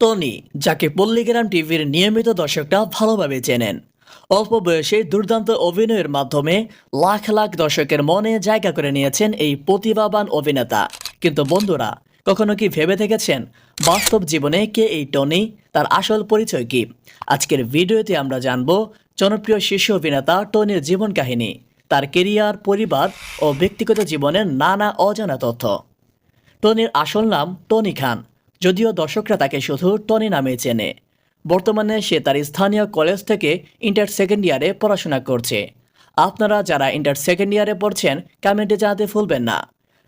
Tony যাকে পল্লীগ্রাম টিভির নিয়মিত দর্শকরা ভালোভাবে চেনেন। অল্প বয়সে দুর্দান্ত অভিনয়ের মাধ্যমে লাখ লাখ দর্শকের মনে জায়গা করে নিয়েছেন এই প্রতিভাবান অভিনেতা। কিন্তু বন্ধুরা, কখনো কি ভেবে দেখেছেন বাস্তব জীবনে কে এই টনি? তার আসল পরিচয় কি? আজকের ভিডিওতে আমরা জানব জনপ্রিয় শিশু অভিনেতা টনির জীবন কাহিনী, তার কেরিয়ার, পরিবার ও ব্যক্তিগত জীবনের নানা অজানা তথ্য। টনির আসল নাম টনি খান। যদিও দর্শকরা তাকে শুধু টনি নামে চেনে। বর্তমানে সে তার স্থানীয় কলেজ থেকে ইন্টার সেকেন্ড ইয়ারে পড়াশোনা করছে। আপনারা যারা ইন্টার সেকেন্ড ইয়ারে পড়ছেন কমেন্টে জানাতে ভুলবেন না।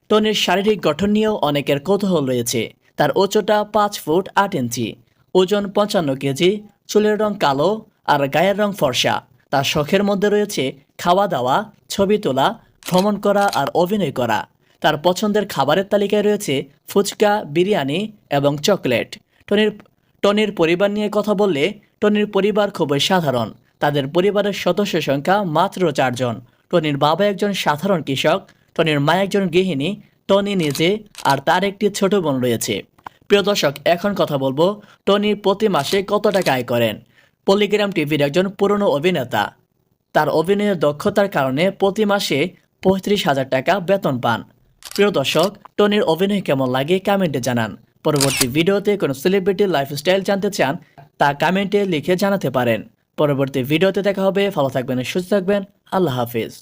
টনির শারীরিক গঠন নিয়েও অনেকের কৌতূহল রয়েছে। তার উচ্চতা পাঁচ ফুট আট ইঞ্চি। ওজন পঞ্চান্ন কেজি, চুলের রং কালো আর গায়ের রং ফর্সা। তার শখের মধ্যে রয়েছে খাওয়া দাওয়া, ছবি তোলা, ভ্রমণ করা আর অভিনয় করা। তার পছন্দের খাবারের তালিকায় রয়েছে ফুচকা, বিরিয়ানি এবং চকলেট। টনির টনির পরিবার নিয়ে কথা বললে টনির পরিবার খুবই সাধারণ। তাদের পরিবারের সদস্য সংখ্যা মাত্র চারজন। টনির বাবা একজন সাধারণ কৃষক, টনির মা একজন গৃহিণী, টনি নিজে আর তার একটি ছোট বোন রয়েছে। প্রিয় দর্শক, এখন কথা বলব টনি প্রতি মাসে কত টাকা আয় করেন। পলিগ্রাম টিভির একজন পুরনো অভিনেতা। তার অভিনয়ের দক্ষতার কারণে প্রতি মাসে পঁয়ত্রিশ হাজার টাকা বেতন পান। প্রিয় দর্শক, টনির অভিনয় কেমন লাগে কমেন্টে জানান। পরবর্তী ভিডিওতে কোনো সেলিব্রিটির লাইফস্টাইল জানতে চান, তা কমেন্টে লিখে জানাতে পারেন। পরবর্তী ভিডিওতে দেখা হবে, ভালো থাকবেন, সুস্থ থাকবেন, আল্লাহ হাফিজ।